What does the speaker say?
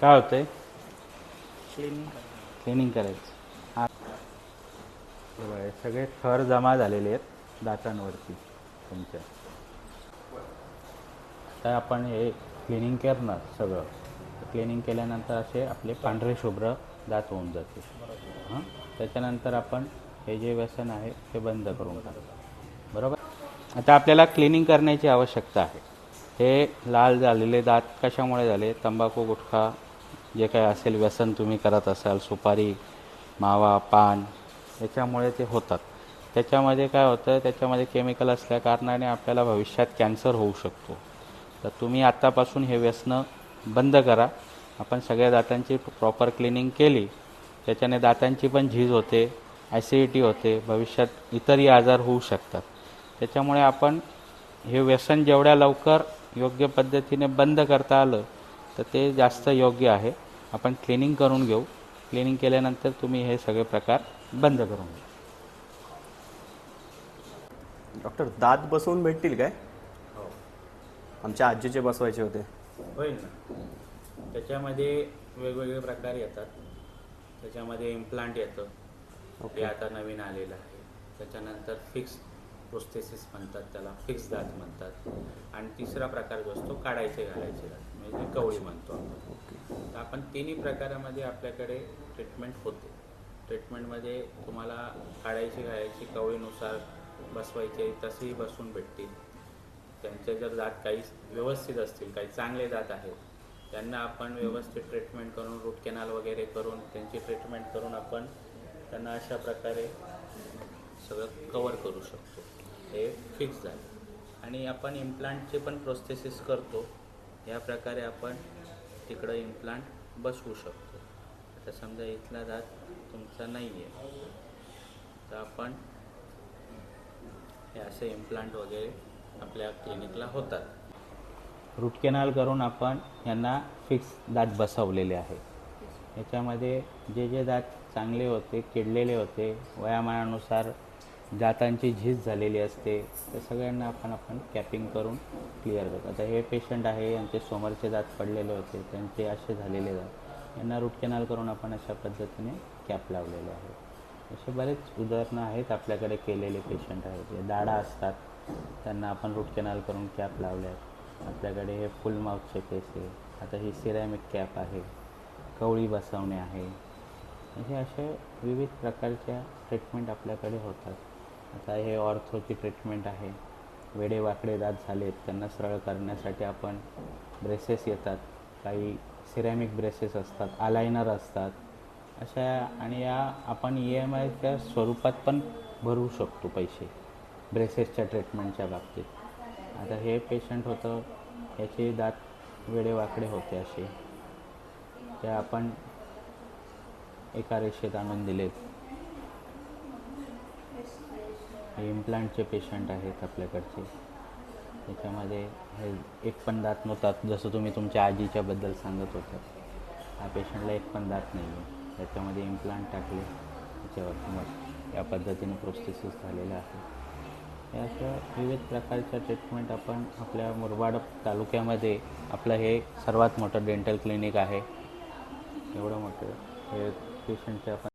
काय होतंय? Cleaning cleaning करायचं. सगळे थर जमा झालेले आहेत दातांवरती तुमच्या. तर आपण हे क्लिनिंग करणार सगळं. क्लिनिंग केल्यानंतर असे आपले पांढरे शुभ्र दात होऊन जाते हां? त्याच्यानंतर आपण हे जे व्यसन आहे ते बंद करून टाकू. बरोबर? आता आपल्याला क्लिनिंग करण्याची आवश्यकता आहे. हे लाल झालेले दात कशामुळे झाले? तंबाखू गुटखा जे काय असेल व्यसन तुम्ही करत असाल सुपारी मावा पान याच्यामुळे ते होतात. त्याच्यामध्ये काय होतं त्याच्यामध्ये केमिकल असल्या कारणाने आपल्याला भविष्यात कॅन्सर होऊ शकतो. तर तुम्ही आत्तापासून हे व्यसनं बंद करा. आपण सगळ्या दातांची प्रॉपर क्लिनिंग केली. त्याच्याने दातांची पण झीज होते ॲसिडिटी होते भविष्यात इतरही आजार होऊ शकतात. त्याच्यामुळे आपण हे व्यसन जेवढ्या लवकर योग्य पद्धतीने बंद करता आलं तर ते जास्त योग्य आहे. आपण क्लिनिंग करून घेऊ. क्लिनिंग केल्यानंतर तुम्ही हे सगळे प्रकार बंद करून घ्या. डॉक्टर दात बसवून भेटतील काय? आमच्या आजीचे बसवायचे होते. होईल ना. त्याच्यामध्ये वेगवेगळे प्रकार येतात. त्याच्यामध्ये इम्प्लांट येतं. ते आता नवीन आलेलं आहे. त्याच्यानंतर फिक्स प्रोस्थेसिस म्हणतात त्याला फिक्स दात म्हणतात. आणि तिसरा प्रकार जो असतो काढायचे घालायचे दात. म्हणजे कवळी म्हणतो आपण. आपण तिन्ही प्रकारामध्ये आपल्याकडे ट्रीटमेंट होते. ट्रीटमेंटमध्ये तुम्हाला काढायची घालायची कवळीनुसार बसवायचे तसेही बसून भेटतील. त्यांचे जर दात काही व्यवस्थित असतील काही चांगले दात आहेत त्यांना आपण व्यवस्थित ट्रीटमेंट करून रूट कॅनल वगैरे करून त्यांची ट्रीटमेंट करून आपण त्यांना अशा प्रकारे सगळं कवर करू शकतो. हे फिक्स झालं. आणि आपण इम्प्लांटचे पण प्रोसेसेस करतो. या प्रकारे आपण तिकडं इम्प्लांट बसवू शकतो. आता समजा इथला दात तुमचा नाही आहे तर आपण हे असे इम्प्लांट वगैरे आपल्या क्लिनिकला होतात. रूट कॅनाल करून आपण यांना फिक्स दात बसवलेले आहे. याच्यामध्ये जे जे दात चांगले होते किडलेले होते वयामानानुसार दातांची झीज झालेली असते तर सगळ्यांना आपण आपण कॅपिंग करून क्लिअर करतो. आता हे पेशंट आहे यांचे समोरचे दात पडलेले होते त्यांचे असे झालेले दात. यांना रूट कॅनल करून आपण अशा पद्धतीने कॅप लावलेले आहे. असे बरेच उदाहरणं आहेत आपल्याकडे केलेले पेशंट आहेत. जे दाढा असतात त्यांना आपण रूट कॅनल करून कॅप लावले आहेत. आपल्याकडे हे फुल माउथचे केस आहे. आता ही सिरॅमिक कॅप आहे कवळी बसवणे आहे. हे असे विविध प्रकारच्या ट्रीटमेंट आपल्याकडे होतात. आता हे ऑर्थोची ट्रीटमेंट आहे. वेडे वाकडे दात झालेत त्यांना सरळ करण्यासाठी आपण ब्रेसेस येतात. काही सिरॅमिक ब्रेसेस असतात आलायनर असतात. अशा आणि या आपण ई एम आयच्या स्वरूपात पण भरू शकतो पैसे ब्रेसेसच्या ट्रीटमेंटच्या बाबतीत. आता हे पेशंट होतं याचे दात वेडे वाकडे होते असे. ते आपण एका रेषेत आणून दिलेत हे इम्प्लांटचे पेशंट आहेत आपल्याकडचे. त्याच्यामध्ये हे एक पण दात नव्हतात जसं तुम्ही तुमच्या आजीच्याबद्दल सांगत होता. हा पेशंटला एक पण दात नाही आहे त्याच्यामध्ये इम्प्लांट टाकले. त्याच्यावर मग या पद्धतीने प्रोसेसिस झालेलं आहे. या अशा विविध प्रकारच्या ट्रीटमेंट आपण आपल्या मुरबाड तालुक्यामध्ये आपलं हे सर्वात मोठं डेंटल क्लिनिक आहे. एवढं मोठं हे पेशंटचे आपण